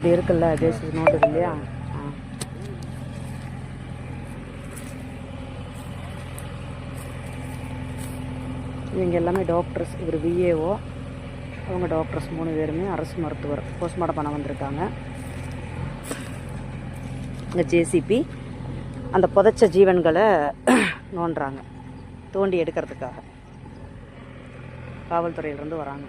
இப்படி இருக்குல்ல அதே நோட்டு இல்லையா இவங்க எல்லாமே டாக்டர்ஸ் இவர் விஏஓ அவங்க டாக்டர்ஸ் மூணு பேருமே அரசு மருத்துவர் போஸ்ட்மார்ட்டம் பண்ண வந்திருக்காங்க இங்கே ஜேசிபி அந்த புதைச்ச ஜீவன்களை நோண்டுறாங்க தோண்டி எடுக்கிறதுக்காக. காவல்துறையிலேருந்து வராங்க.